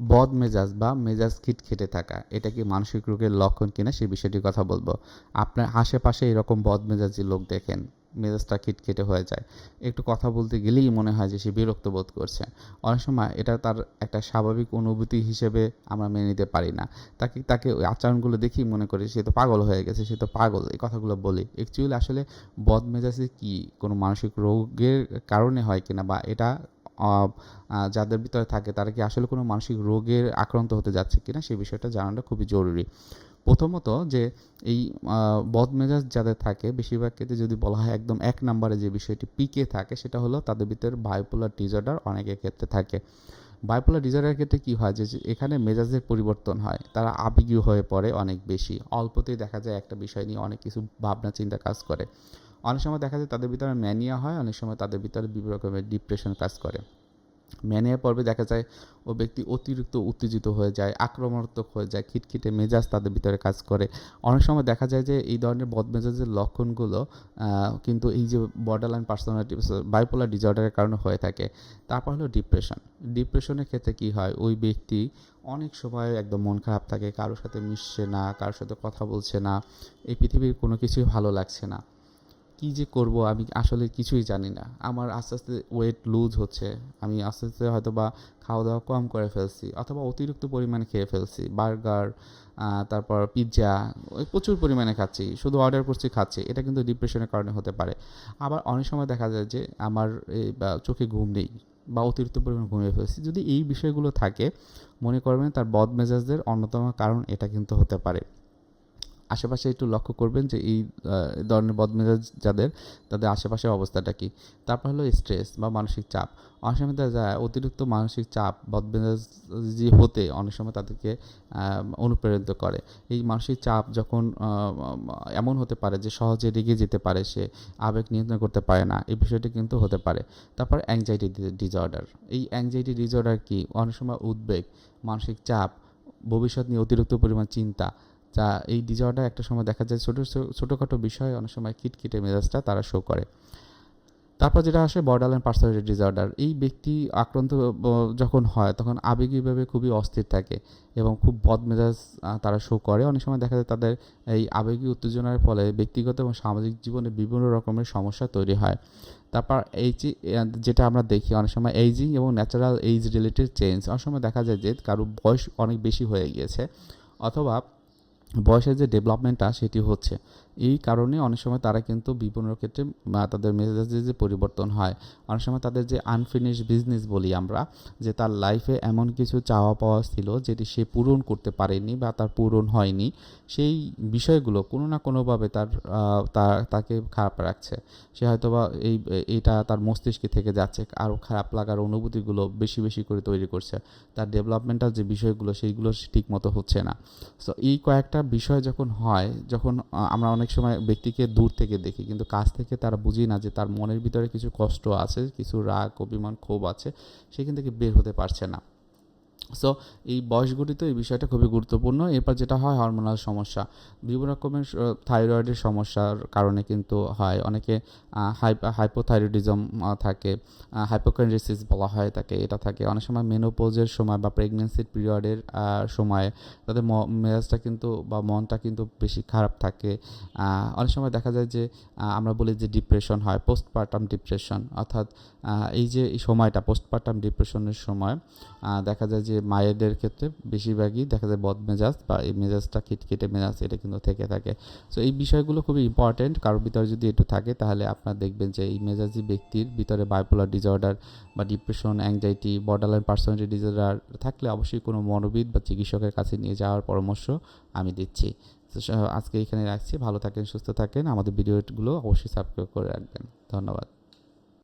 বদ মেজাজ বা মেজাজ খিটখিটে থাকা, এটা কি মানসিক রোগের লক্ষণ কিনা সেই বিষয়টির কথা বলব। আপনার আশেপাশে এরকম বদ মেজাজি লোক দেখেন, মেজাজটা খিটখিটে হয়ে যায়। একটু কথা বলতে গেলেই মনে হয় যে সে বিরক্ত বোধ করছে। অনেক সময় এটা তার একটা স্বাভাবিক অনুভূতি হিসেবে আমরা মেনে নিতে পারি না। তাকে তাকে ওই আচরণগুলো দেখেই মনে করি, সে তো পাগল হয়ে গেছে, সে তো পাগল, এই কথাগুলো বলি। অ্যাকচুয়ালি আসলে বদ মেজাজি কি কোনো মানসিক রোগের কারণে হয় কিনা বা এটা যাদের ভিতরে থাকে তারা কি আসলে কোনো মানসিক রোগের আক্রান্ত হতে যাচ্ছে কিনা সেই বিষয়টা জানাটা খুবই জরুরি। প্রথমত যে এই বদমেজাজ যাদের থাকে বেশিরভাগ ক্ষেত্রে যদি বলা হয় একদম এক নম্বরে যে বিষয়টি পিকে থাকে সেটা হলো তাদের ভিতরে বায়োপোলার ডিজর্ডার অনেকের ক্ষেত্রে থাকে। বায়োপোলার ডিজর্ডারের ক্ষেত্রে কী হয় যে এখানে মেজাজের পরিবর্তন হয়, তারা আবেগীয় হয়ে পড়ে অনেক বেশি। অল্পতেই দেখা যায় একটা বিষয় নিয়ে অনেক কিছু ভাবনা চিন্তা কাজ করে। অনেক সময় দেখা যায় তাদের ভিতরে ম্যানিয়া হয়, অনেক সময় তাদের ভিতরে বিভিন্ন রকমের ডিপ্রেশন কাজ করে। ম্যানিয়া পর্বে দেখা যায় ও ব্যক্তি অতিরিক্ত উত্তেজিত হয়ে যায়, আক্রমণাত্মক হয়ে যায়, খিটখিটে মেজাজ তাদের ভিতরে কাজ করে। অনেক সময় দেখা যায় যে এই ধরনের বদমেজাজের লক্ষণগুলো কিন্তু এই যে বর্ডারলাইন পার্সোনালিটি বাইপোলার ডিজর্ডারের কারণে হয়ে থাকে। তারপর হলো ডিপ্রেশন ডিপ্রেশনের ক্ষেত্রে কি হয়? ওই ব্যক্তি অনেক সময় একদম মন খারাপ থাকে, কারোর সাথে মিশছে না, কারোর সাথে কথা বলছে না, এই পৃথিবীর কোনো কিছুই ভালো লাগছে না। কী যে করব আমি আসলে কিছুই জানি না। আমার আস্তে আস্তে ওয়েট লুজ হচ্ছে। আমি আস্তে আস্তে হয়তো বা খাওয়া দাওয়া কম করে ফেলছি অথবা অতিরিক্ত পরিমাণে খেয়ে ফেলছি। বার্গার তারপর পিৎজা প্রচুর পরিমাণে খাচ্ছি। শুধু অর্ডার করছি, খাচ্ছি। এটা কিন্তু ডিপ্রেশনের কারণে হতে পারে। আবার অনেক সময় দেখা যায় যে আমার চোখে ঘুম নেই বা অতিরিক্ত পরিমাণে ঘুমিয়ে ফেলছি। যদি এই বিষয়গুলো থাকে, মনে করবেন তার বদ মেজাজদের অন্যতম কারণ এটা কিন্তু হতে পারে। আশেপাশে একটু লক্ষ্য করবেন যে এই ধরনের বদমেজাজ যাদের, তাদের আশেপাশের অবস্থাটা কি? তারপর হলো স্ট্রেস বা মানসিক চাপ। অনেক সময় দেখা যায় অতিরিক্ত মানসিক চাপ, বদমেজাজি হতে অনেক সময় তাদেরকে অনুপ্রেরিত করে। এই মানসিক চাপ যখন এমন হতে পারে যে সহজে রেগে যেতে পারে সে, আবেগ নিয়ন্ত্রণ করতে পারে না, এই বিষয়টি কিন্তু হতে পারে। তারপর অ্যাংজাইটি ডিজঅর্ডার এই অ্যাংজাইটি ডিজর্ডার কি? অনেক সময় উদ্বেগ, মানসিক চাপ, ভবিষ্যৎ নিয়ে অতিরিক্ত পরিমাণ চিন্তা যা এই ডিজঅর্ডার একটা সময় দেখা যায় ছোটো ছোটোখাটো বিষয়ে, অনেক সময় কিটকিটে মেজাজটা তারা শো করে। তারপর যেটা আসে বর্ডারলাইন পার্সোনালিটি ডিসঅর্ডার এই ব্যক্তি আক্রান্ত যখন হয় তখন আবেগীভাবে খুবই অস্থির থাকে এবং খুব বদমেজাজ তারা শো করে। অনেক সময় দেখা যায় তাদের এই আবেগী উত্তেজনার ফলে ব্যক্তিগত এবং সামাজিক জীবনে বিভিন্ন রকমের সমস্যা তৈরি হয়। তারপর এই যেটা আমরা দেখি, অনেক সময় এইজিং এবং ন্যাচারাল এইজ রিলেটেড চেঞ্জ অনেক সময় দেখা যায় যে কারও বয়স অনেক বেশি হয়ে গিয়েছে অথবা বয়সের যে ডেভেলপমেন্টটা সেটি হচ্ছে। এই কারণে অনেক সময় তারা কিন্তু বিভিন্ন ক্ষেত্রে তাদের মেজাজে যে পরিবর্তন হয়, অনেক সময় তাদের যে আনফিনিশ বিজনেস বলি আমরা, যে তার লাইফে এমন কিছু চাওয়া পাওয়া ছিল যেটি সে পূরণ করতে পারেনি বা তার পূরণ হয়নি, সেই বিষয়গুলো কোনো না কোনোভাবে তার তাকে খারাপ রাখছে। সে হয়তো বা এই, এইটা তার মস্তিষ্কে থেকে যাচ্ছে, আরও খারাপ লাগার অনুভূতিগুলো বেশি বেশি করে তৈরি করছে। তার ডেভেলপমেন্টাল যে বিষয়গুলো, সেইগুলো ঠিক মতো হচ্ছে না। সো এই কয়েকটা বিষয় যখন হয়, যখন আমরা অনেক সময় ব্যক্তিকে দূর থেকে দেখি, কিন্তু কাছ থেকে তারা বুঝি না যে তার মনের ভিতরে কিছু কষ্ট আছে, কিছু রাগ, অভিমান, ক্ষোভ আছে সেখান থেকে বের হতে পারছে না। সো এই বয়সগুলিতে এই বিষয়টা খুবই গুরুত্বপূর্ণ। এরপর যেটা হয় হরমোনাল সমস্যা। বিভিন্ন রকমের থাইরয়েডের সমস্যার কারণে কিন্তু হয়। অনেকে হাইপোথাইরয়েডিজম থাকে হাইপোকাইন্ড্রিসিস বলা হয় তাকে, এটা থাকে। অনেক সময় মেনোপোজের সময় বা প্রেগনেন্সির পিরিয়ডের সময় তাদের মেজাজটা কিন্তু বা মনটা কিন্তু বেশি খারাপ থাকে। অনেক সময় দেখা যায় যে আমরা বলি যে ডিপ্রেশন হয় পোস্টপার্টাম ডিপ্রেশন অর্থাৎ এই যে এই সময়টা পোস্টপার্টাম ডিপ্রেশনের সময় দেখা যায় যে মায়েদের ক্ষেত্রে বেশিরভাগই দেখা যায় বদ মেজাজ বা এই মেজাজটা খিটখিটে মেজাজ, এটা কিন্তু থেকে থাকে। সো এই বিষয়গুলো খুবই ইম্পর্ট্যান্ট কারোর ভিতরে যদি একটু থাকে, তাহলে আপনার দেখবেন যে এই মেজাজি ব্যক্তির ভিতরে বায়োপোলার ডিসঅর্ডার বা depression anxiety borderline personality disorder থাকলে অবশ্যই কোনো মনোবিদ বা চিকিৎসকের কাছে নিয়ে যাওয়ার পরামর্শ আমি দিচ্ছি। আজকে এখানে রাখছি। ভালো থাকেন, সুস্থ থাকেন। আমাদের ভিডিওগুলো অবশ্যই সাবস্ক্রাইব করে রাখবেন। ধন্যবাদ।